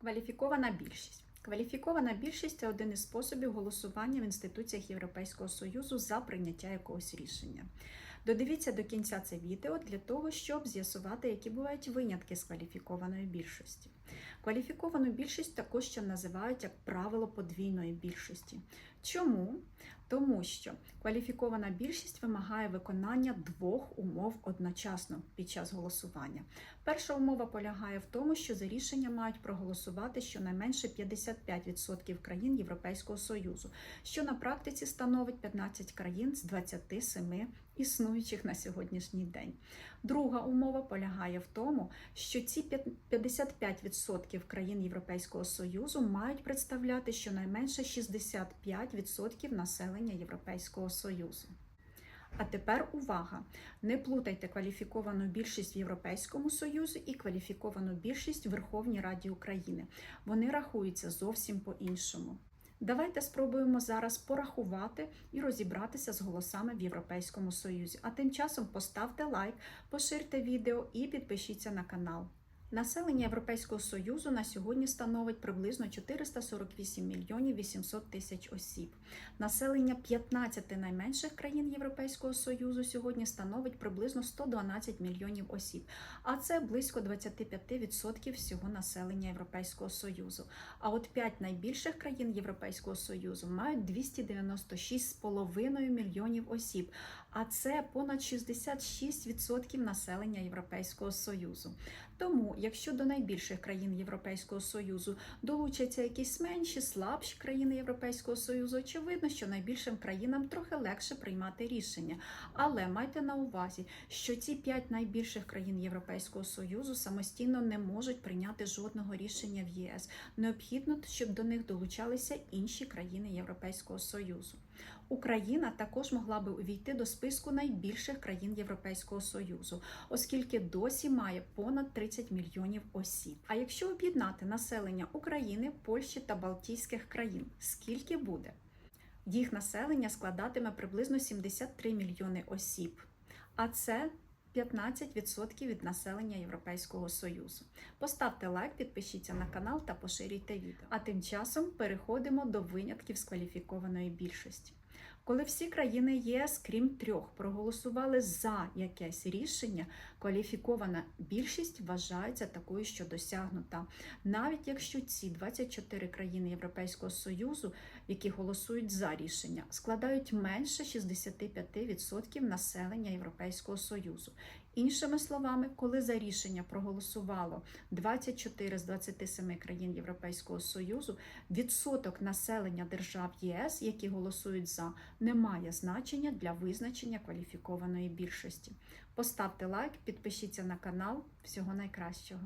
Кваліфікована більшість. Кваліфікована більшість це один із способів голосування в інституціях Європейського Союзу за прийняття якогось рішення. Додивіться до кінця це відео для того, щоб з'ясувати, які бувають винятки з кваліфікованої більшості. Кваліфіковану більшість також ще називають як правило подвійної більшості. Чому? Тому що кваліфікована більшість вимагає виконання двох умов одночасно під час голосування. Перша умова полягає в тому, що за рішення мають проголосувати щонайменше 55% країн Європейського Союзу, що на практиці становить 15 країн з 27 існуючих на сьогоднішній день. Друга умова полягає в тому, що ці 55% країн Європейського Союзу мають представляти щонайменше 65% населення Європейського Союзу. А тепер увага! Не плутайте кваліфіковану більшість в Європейському Союзі і кваліфіковану більшість в Верховній Раді України. Вони рахуються зовсім по-іншому. Давайте спробуємо зараз порахувати і розібратися з голосами в Європейському Союзі. А тим часом поставте лайк, поширте відео і підпишіться на канал. Населення Європейського Союзу на сьогодні становить приблизно 448 мільйонів 800 тисяч осіб. Населення 15 найменших країн Європейського Союзу сьогодні становить приблизно 112 мільйонів осіб, а це близько 25% всього населення Європейського Союзу. А от 5 найбільших країн Європейського Союзу мають 296,5 мільйонів осіб, а це понад 66% населення Європейського Союзу. Тому, якщо до найбільших країн Європейського Союзу долучаться якісь менші, слабші країни Європейського Союзу, очевидно, що найбільшим країнам трохи легше приймати рішення. Але майте на увазі, що ці п'ять найбільших країн Європейського Союзу самостійно не можуть прийняти жодного рішення в ЄС. Необхідно, щоб до них долучалися інші країни Європейського Союзу. Україна також могла би увійти до списку найбільших країн Європейського Союзу, оскільки досі має понад 30 мільйонів осіб. А якщо об'єднати населення України, Польщі та Балтійських країн, скільки буде? Їх населення складатиме приблизно 73 мільйони осіб, а це 15% від населення Європейського Союзу. Поставте лайк, підпишіться на канал та поширюйте відео. А тим часом переходимо до винятків з кваліфікованої більшості. Коли всі країни ЄС, крім трьох, проголосували за якесь рішення, кваліфікована більшість вважається такою, що досягнута. Навіть якщо ці 24 країни Європейського Союзу, які голосують за рішення, складають менше 65% населення Європейського Союзу. Іншими словами, коли за рішення проголосувало 24 з 27 країн Європейського Союзу, відсоток населення держав ЄС, які голосують за, не має значення для визначення кваліфікованої більшості. Поставте лайк, підпишіться на канал. Всього найкращого.